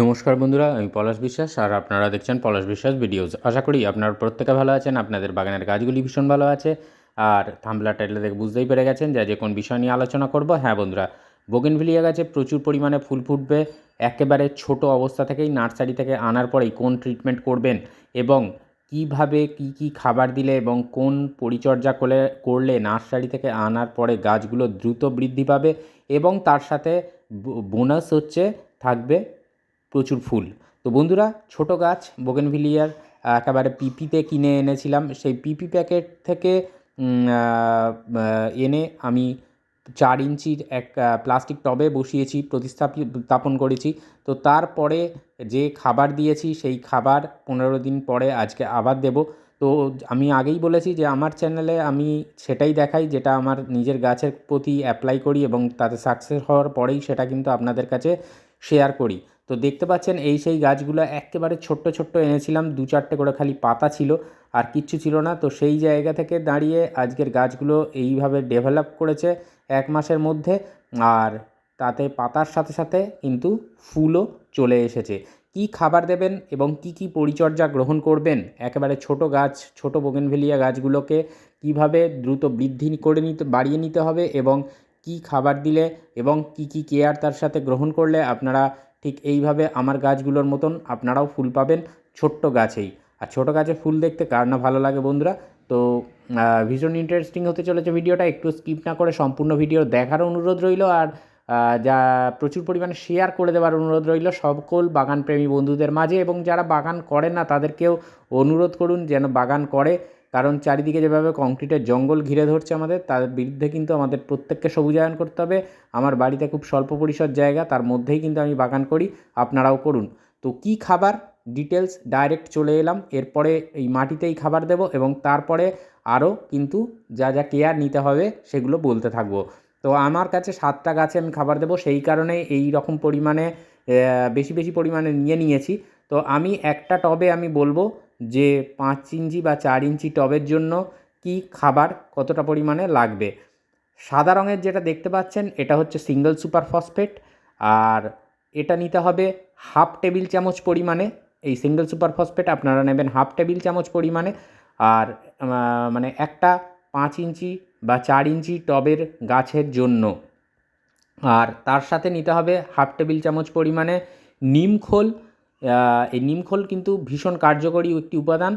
নমস্কার বন্ধুরা, আমি পলাশ বিশ্বাস আর আপনারা দেখছেন পলাশ বিশ্বাস ভিডিওস। আশা করি আপনারা প্রত্যেকে ভালো আছেন, আপনাদের বাগানের গাছগুলি ভীষণ ভালো আছে। আর থামলা টাইটেল দেখে বুঝতেই পেরে গেছেন যে যে কোন বিষয় নিয়ে আলোচনা করব। হ্যাঁ বন্ধুরা, বোগেনভিলিয়া গাছে প্রচুর পরিমাণে ফুল ফুটবে, একেবারে ছোট অবস্থা থেকেই নার্সারি থেকে আনার পরেই কোন ট্রিটমেন্ট করবেন এবং কীভাবে কি কি খাবার দিলে এবং কোন পরিচর্যা করলে করলে নার্সারি থেকে আনার পরে গাছগুলো দ্রুত বৃদ্ধি পাবে এবং তার সাথে বোনাস হচ্ছে থাকবে প্রচুর ফুল। তো বন্ধুরা, ছোট গাছ বোগেনভিলিয়ার একেবারে পিপিতে কিনে এনেছিলাম। সেই পিপি প্যাকেট থেকে এনে আমি চার ইঞ্চির এক প্লাস্টিক টবে বসিয়েছি প্রতিস্থাপন করেছি। তো তারপরে যে খাবার দিয়েছি, সেই খাবার পনেরো দিন পরে আজকে আবার দেব। তো আমি আগেই বলেছি যে আমার চ্যানেলে আমি সেটাই দেখাই, যেটা আমার নিজের গাছের প্রতি অ্যাপ্লাই করি এবং তাতে সাকসেস হওয়ার পরেই সেটা কিন্তু আপনাদের কাছে শেয়ার করি। তো দেখতে পাচ্ছেন এই সেই গাছগুলো একেবারে ছোট্ট ছোট্ট এনেছিলাম, দু চারটে করে খালি পাতা ছিল আর কিচ্ছু ছিল না। তো সেই জায়গা থেকে দাঁড়িয়ে আজকের গাছগুলো এইভাবে ডেভেলপ করেছে এক মাসের মধ্যে আর তাতে পাতার সাথে সাথে কিন্তু ফুলও চলে এসেছে। কি খাবার দেবেন এবং কি কি পরিচর্যা গ্রহণ করবেন? একেবারে ছোট গাছ, ছোট বোগেনভেলিয়া গাছগুলোকে কীভাবে দ্রুত বৃদ্ধি করে নিতে, বাড়িয়ে নিতে হবে এবং কি খাবার দিলে এবং কি কি কেয়ার তার সাথে গ্রহণ করলে আপনারা ঠিক এইভাবে আমার গাছগুলোর মতন আপনারাও ফুল পাবেন ছোট্ট গাছেই। আর ছোটো গাছে ফুল দেখতে কার না ভালো লাগে বন্ধুরা? তো ভীষণ ইন্টারেস্টিং হতে চলেছে ভিডিওটা, একটু স্কিপ না করে সম্পূর্ণ ভিডিও দেখার অনুরোধ রইল আর যা প্রচুর পরিমাণে শেয়ার করে দেওয়ার অনুরোধ রইল সকল বাগানপ্রেমী বন্ধুদের মাঝে এবং যারা বাগান করে না তাদেরকেও অনুরোধ করুন যেন বাগান করে। কারণ চারিদিকে যেভাবে কংক্রিটের জঙ্গল ঘিরে ধরছে আমাদের, তার বিরুদ্ধে কিন্তু আমাদের প্রত্যেককে সবুজায়ন করতে হবে। আমার বাড়িতে খুব স্বল্প পরিসর জায়গা, তার মধ্যেই কিন্তু আমি বাগান করি, আপনারাও করুন। তো কি খাবার? ডিটেলস ডাইরেক্ট চলে এলাম, এরপরে এই মাটিতেই খাবার দেব এবং তারপরে আরও কিন্তু যা যা কেয়ার নিতে হবে সেগুলো বলতে থাকব। তো আমার কাছে সাতটা গাছে আমি খাবার দেবো, সেই কারণে এই রকম পরিমাণে বেশি বেশি পরিমাণে নিয়ে নিয়েছি। তো আমি একটা টবে আমি বলব যে পাঁচ ইঞ্চি বা চার ইঞ্চি টবের জন্য কি খাবার কতটা পরিমাণে লাগবে? সাদা রঙের যেটা দেখতে পাচ্ছেন এটা হচ্ছে সিঙ্গল সুপার ফসফেট আর এটা নিতে হবে হাফ টেবিল চামচ পরিমাণে। এই সিঙ্গল সুপার ফসফেট আপনারা নেবেন হাফ টেবিল চামচ পরিমাণে আর মানে একটা পাঁচ ইঞ্চি বা চার ইঞ্চি টবের গাছের জন্য। আর তার সাথে নিতে হবে হাফ টেবিল চামচ পরিমাণে নিমখোল আহ, এই নিমখোল কিন্তু ভীষণ কার্যকরী একটি উপাদান।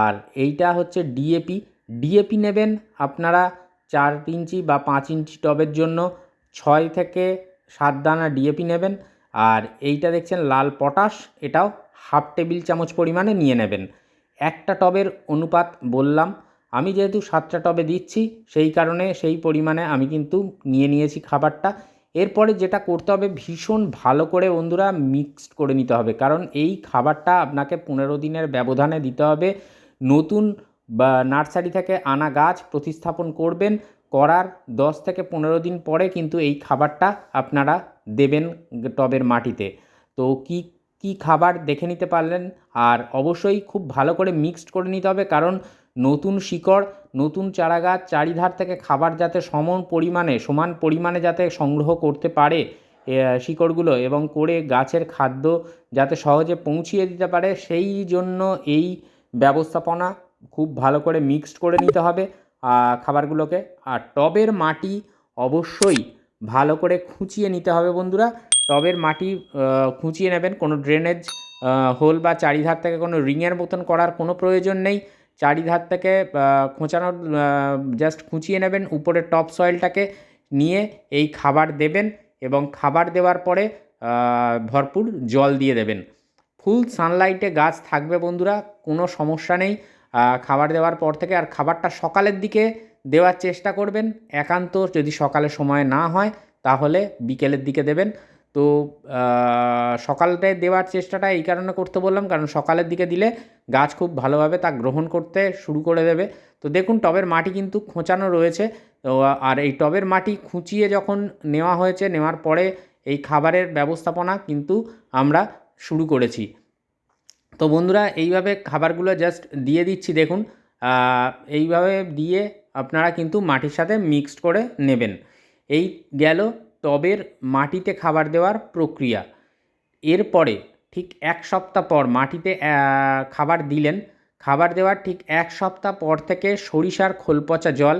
আর এইটা হচ্ছে ডিএপি ডিএপি নেবেন আপনারা চার ইঞ্চি বা পাঁচ ইঞ্চি টবের জন্য। ছয় থেকে সাত দানা ডিএপি নেবেন। আর এইটা দেখছেন লাল পটাশ, এটাও হাফ টেবিল চামচ পরিমাণে নিয়ে নেবেন। একটা টবের অনুপাত বললাম। আমি যেহেতু সাতটা টবে দিচ্ছি, সেই কারণে সেই পরিমাণে আমি কিন্তু নিয়ে নিয়েছি খাবারটা। এরপরে যেটা করতে হবে, ভীষণ ভালো করে বন্ধুরা মিক্সড করে নিতে হবে। কারণ এই খাবারটা আপনাকে পনেরো দিনের ব্যবধানে দিতে হবে। নতুন বা নার্সারি থেকে আনা গাছ প্রতিস্থাপন করবেন। করার দশ থেকে পনেরো দিন পরে কিন্তু এই খাবারটা আপনারা দেবেন টবের মাটিতে। তো কি কি খাবার দেখে নিতে পারলেন? আর অবশ্যই খুব ভালো করে মিক্সড করে নিতে হবে। কারণ নতুন শিকড়, নতুন চারা গাছ চারিধার থেকে খাবার যাতে সমান পরিমাণে সমান পরিমাণে যাতে সংগ্রহ করতে পারে শিকড়গুলো এবং করে গাছের খাদ্য যাতে সহজে পৌঁছিয়ে দিতে পারে, সেই জন্য এই ব্যবস্থাপনা খুব ভালো করে মিক্সড করে নিতে হবে খাবারগুলোকে। আর টবের মাটি অবশ্যই ভালো করে খুঁচিয়ে নিতে হবে বন্ধুরা। টবের মাটি খুঁচিয়ে নেবেন, কোনো ড্রেনেজ হোল বা চারিধার থেকে কোনো রিংয়ের মতন করার কোনো প্রয়োজন নেই। চারিধার থেকে খোঁচানোর জাস্ট খুঁচিয়ে নেবেন উপরের টপ সয়েলটাকে নিয়ে এই খাবার দেবেন এবং খাবার দেওয়ার পরে ভরপুর জল দিয়ে দেবেন। ফুল সানলাইটে গাছ থাকবে বন্ধুরা, কোনো সমস্যা নেই। খাবার দেওয়ার পর থেকে আর খাবারটা সকালের দিকে দেওয়ার চেষ্টা করবেন। একান্ত যদি সকালে সময় না হয়, তাহলে বিকেলের দিকে দেবেন। তো সকালটায় দেওয়ার চেষ্টাটা এই কারণে করতে বললাম। কারণ সকালের দিকে দিলে গাছ খুব ভালোভাবে তা গ্রহণ করতে শুরু করে দেবে। তো দেখুন, টবের মাটি কিন্তু খোঁচানো রয়েছে। আর এই টবের মাটি খুঁচিয়ে যখন নেওয়া হয়েছে, নেওয়ার পরে এই খাবারের ব্যবস্থাপনা কিন্তু আমরা শুরু করেছি। তো বন্ধুরা, এইভাবে খাবারগুলো জাস্ট দিয়ে দিচ্ছি। দেখুন এইভাবে দিয়ে আপনারা কিন্তু মাটির সাথে মিক্সড করে নেবেন। এই গেল টবের মাটিতে খাবার দেওয়ার প্রক্রিয়া। এরপরে ঠিক এক সপ্তাহ পর মাটিতে খাবার দিলেন। খাবার দেওয়ার ঠিক এক সপ্তাহ পর থেকে সরিষার খোল পচা জল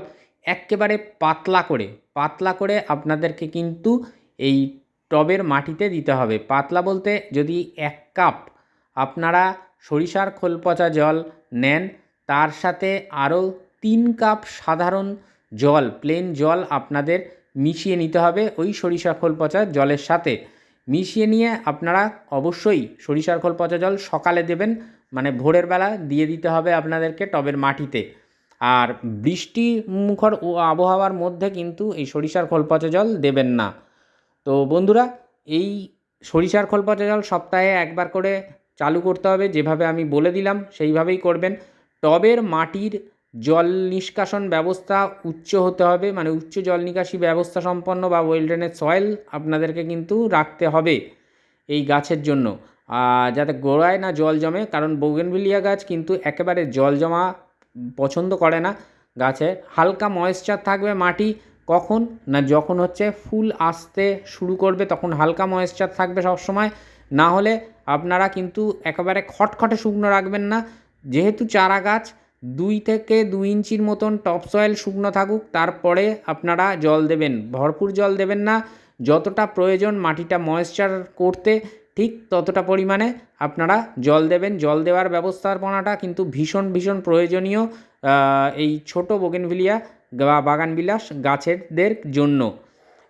এক্কেবারে পাতলা করে পাতলা করে আপনাদেরকে কিন্তু এই টবের মাটিতে দিতে হবে। পাতলা বলতে যদি এক কাপ আপনারা সরিষার খোল পচা জল নেন, তার সাথে আরও তিন কাপ সাধারণ জল প্লেন জল আপনাদের মিশিয়ে নিতে হবে ওই সরিষা খোল পচা জলের সাথে। মিশিয়ে নিয়ে আপনারা অবশ্যই সরিষার খোল পচা জল সকালে দেবেন মানে ভোরের বেলা দিয়ে দিতে হবে আপনাদেরকে টবের মাটিতে। আর বৃষ্টি মুখর আবহাওয়ার মধ্যে কিন্তু এই সরিষার খোল পচা জল দেবেন না। তো বন্ধুরা, এই সরিষার খোল পচা জল সপ্তাহে একবার করে চালু করতে হবে, যেভাবে আমি বলে দিলাম সেইভাবেই করবেন। টবের মাটির জল নিষ্কাশন ব্যবস্থা উচ্চ হতে হবে। মানে উচ্চ জল নিকাশি ব্যবস্থা সম্পন্ন বা ওয়েল ড্রেনের সয়েল আপনাদেরকে কিন্তু রাখতে হবে এই গাছের জন্য। যাতে গোড়ায় না জল জমে, কারণ বোগেনভিলিয়া গাছ কিন্তু একেবারে জল জমা পছন্দ করে না গাছে। হালকা ময়েশ্চার থাকবে মাটি, কখন না যখন হচ্ছে ফুল আসতে শুরু করবে তখন হালকা ময়েশ্চার থাকবে সবসময়। না হলে আপনারা কিন্তু একেবারে খটখটে শুকনো রাখবেন না। যেহেতু চারা গাছ দুই থেকে দুই ইঞ্চির মতন টপ সয়েল শুকনো থাকুক, তারপরে আপনারা জল দেবেন। ভরপুর জল দেবেন না। যতটা প্রয়োজন মাটিটা ময়েশ্চার করতে, ঠিক ততটা পরিমাণে আপনারা জল দেবেন। জল দেওয়ার ব্যবস্থাপনাটা কিন্তু ভীষণ ভীষণ প্রয়োজনীয় এই ছোট বোগেনভিলিয়া বা বাগানবিলাস গাছেরদের জন্য।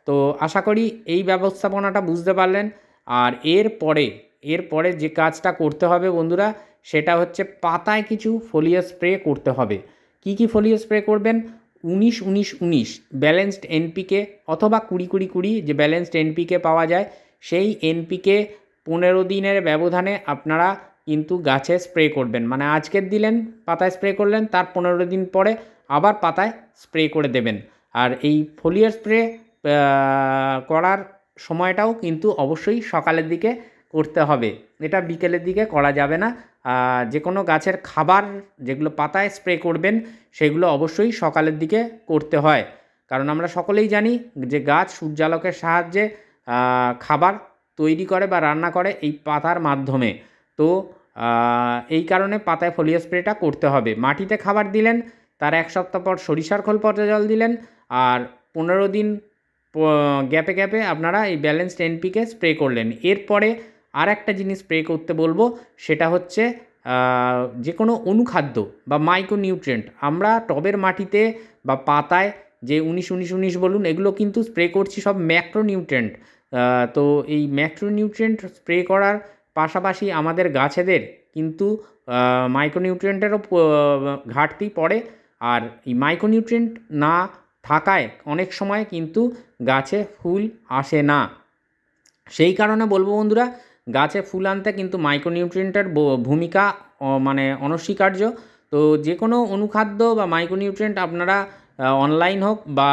তো আশা করি এই ব্যবস্থাপনাটা বুঝতে পারলেন। আর এর পরে এর পরে যে কাজটা করতে হবে বন্ধুরা সেটা হচ্ছে পাতায় কিছু ফোলিয়া স্প্রে করতে হবে। কি কি ফোলিয়া স্প্রে করবেন? উনিশ উনিশ উনিশ। ব্যালেন্সড এনপিকে অথবা কুড়ি কুড়ি কুড়ি যে ব্যালেন্সড এনপিকে পাওয়া যায়, সেই এনপিকে পনেরো দিনের ব্যবধানে আপনারা কিন্তু গাছে স্প্রে করবেন। মানে আজকের দিলেন, পাতায় স্প্রে করলেন, তার পনেরো দিন পরে আবার পাতায় স্প্রে করে দেবেন। আর এই ফোলিয়ার স্প্রে করার সময়টাও কিন্তু অবশ্যই সকালের দিকে করতে হবে। এটা বিকেলের দিকে করা যাবে না। যে কোনো গাছের খাবার যেগুলো পাতায় স্প্রে করবেন, সেগুলো অবশ্যই সকালের দিকে করতে হয়। কারণ আমরা সকলেই জানি যে গাছ সূর্যালোকের সাহায্যে খাবার তৈরি করে বা রান্না করে এই পাতার মাধ্যমে। তো এই কারণে পাতায় ফোলিয়া স্প্রেটা করতে হবে। মাটিতে খাবার দিলেন, তার এক সপ্তাহ পর সরিষার খোল পচা জল দিলেন, আর পনেরো দিন গ্যাপে গ্যাপে আপনারা এই ব্যালেন্সড এনপিকে স্প্রে করলেন। এরপরে আর একটা জিনিস স্প্রে করতে বলব, সেটা হচ্ছে যে কোনো অনুখাদ্য বা মাইক্রো নিউট্রিয়েন্ট আমরা টবের মাটিতে বা পাতায় যে উনিশ উনিশ উনিশ বলুন, এগুলো কিন্তু স্প্রে করছি সব ম্যাক্রো নিউট্রিয়েন্ট তো এই ম্যাক্রো নিউট্রিয়েন্ট স্প্রে করার পাশাপাশি আমাদের গাছেদের কিন্তু মাইক্রোনিউট্রিয়েন্টেরও ঘাটতি পড়ে। আর এই মাইক্রোনিউট্রিয়েন্ট না থাকায় অনেক সময় কিন্তু গাছে ফুল আসে না। সেই কারণে বলব বন্ধুরা গাছে ফুল আনতে কিন্তু মাইক্রোনিউট্রিয়েন্টের ভূমিকা মানে অনস্বীকার্য। তো যে কোনো অনুখাদ্য বা মাইক্রোনিউট্রিয়েন্ট আপনারা অনলাইন হোক বা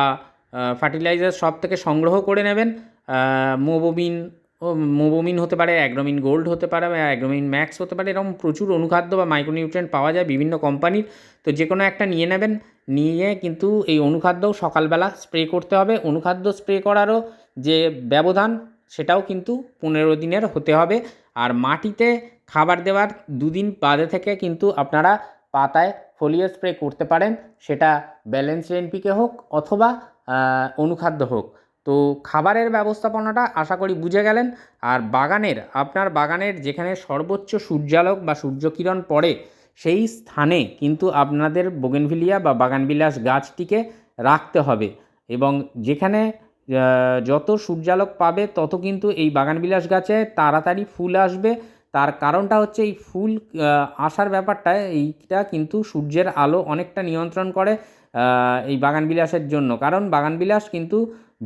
ফার্টিলাইজার সব থেকে সংগ্রহ করে নেবেন। মোবোমিন মোবোমিন হতে পারে, অ্যাগ্রোমিন গোল্ড হতে পারে, বা অ্যাগ্রোমিন ম্যাক্স হতে পারে, এরকম প্রচুর অনুখাদ্য বা মাইক্রোনিউট্রিয়েন্ট পাওয়া যায় বিভিন্ন কোম্পানির। তো যে কোনো একটা নিয়ে নেবেন। নিয়ে কিন্তু এই অনুখাদ্যও সকালবেলা স্প্রে করতে হবে। অনুখাদ্য স্প্রে করারও যে ব্যবধান সেটাও কিন্তু পনেরো দিনের হতে হবে। আর মাটিতে খাবার দেওয়ার দুদিন বাদে থেকে কিন্তু আপনারা পাতায় ফোলিও স্প্রে করতে পারেন। সেটা ব্যালেন্স এনপিকে হোক অথবা অনুখাদ্য হোক। তো খাবারের ব্যবস্থাপনাটা আশা করি বুঝে গেলেন। আর বাগানের, আপনার বাগানের যেখানে সর্বোচ্চ সূর্যালোক বা সূর্যকিরণ পড়ে, সেই স্থানে কিন্তু আপনাদের বোগেনভিলিয়া বা বাগানবিলাস গাছটিকে রাখতে হবে। এবং যেখানে যত সূর্যালোক পাবে, তত কিন্তু এই বাগানবিলাস গাছে তাড়াতাড়ি ফুল আসবে। তার কারণটা হচ্ছে এই ফুল আসার ব্যাপারটা, এইটা কিন্তু সূর্যের আলো অনেকটা নিয়ন্ত্রণ করে এই বাগানবিলাসের জন্য। কারণ বাগানবিলাস কিন্তু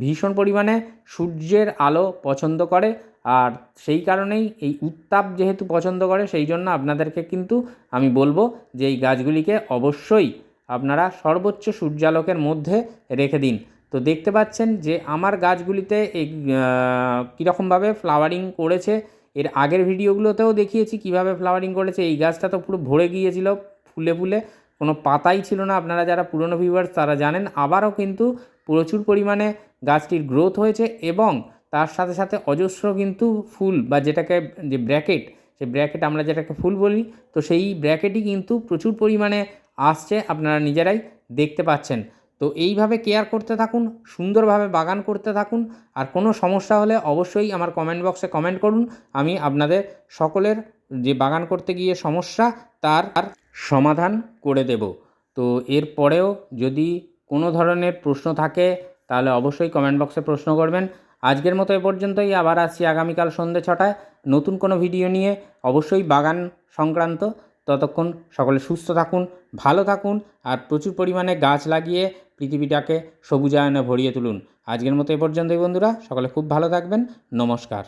ভীষণ পরিমাণে সূর্যের আলো পছন্দ করে, আর সেই কারণেই এই উত্তাপ যেহেতু পছন্দ করে, সেই জন্য আপনাদেরকে কিন্তু আমি বলব যে এই গাছগুলিকে অবশ্যই আপনারা সর্বোচ্চ সূর্যালোকের মধ্যে রেখে দিন। তো দেখতে পাচ্ছেন যে আমার গাছগুলিতে এই কীরকমভাবে ফ্লাওয়ারিং করেছে। এর আগের ভিডিওগুলোতেও দেখিয়েছি কীভাবে ফ্লাওয়ারিং করেছে। এই গাছটা তো পুরো ভরে গিয়েছিল ফুলে ফুলে। কোনো পাতাই ছিল না। আপনারা যারা পুরনো ভিউয়ার্স তারা জানেন। আবারও কিন্তু প্রচুর পরিমাণে গাছটির গ্রোথ হয়েছে এবং তার সাথে সাথে অজস্র কিন্তু ফুল বা যেটাকে, যে ব্র্যাকেট সেই ব্র্যাকেট আমরা যেটাকে ফুল বলি, তো সেই ব্র্যাকেটই কিন্তু প্রচুর পরিমাণে আসছে। আপনারা নিজেরাই দেখতে পাচ্ছেন। তো এইভাবে কেয়ার করতে থাকুন, সুন্দরভাবে বাগান করতে থাকুন। আর কোনো সমস্যা হলে অবশ্যই আমার কমেন্ট বক্সে কমেন্ট করুন। আমি আপনাদের সকলের যে বাগান করতে গিয়ে সমস্যা, তার তার সমাধান করে দেব। তো এর পরেও যদি কোনো ধরনের প্রশ্ন থাকে, তাহলে অবশ্যই কমেন্ট বক্সে প্রশ্ন করবেন। আজকের মতো এ পর্যন্তই। আবার আসছি আগামীকাল সন্ধ্যে ছটায়। নতুন কোনো ভিডিও নিয়ে। অবশ্যই বাগান সংক্রান্ত ততক্ষণ সকলে সুস্থ থাকুন, ভালো থাকুন আর প্রচুর পরিমাণে গাছ লাগিয়ে পৃথিবীটাকে সবুজায়নে ভরিয়ে তুলুন। আজকের মতো এ পর্যন্তই বন্ধুরা, সকলে খুব ভালো থাকবেন। নমস্কার।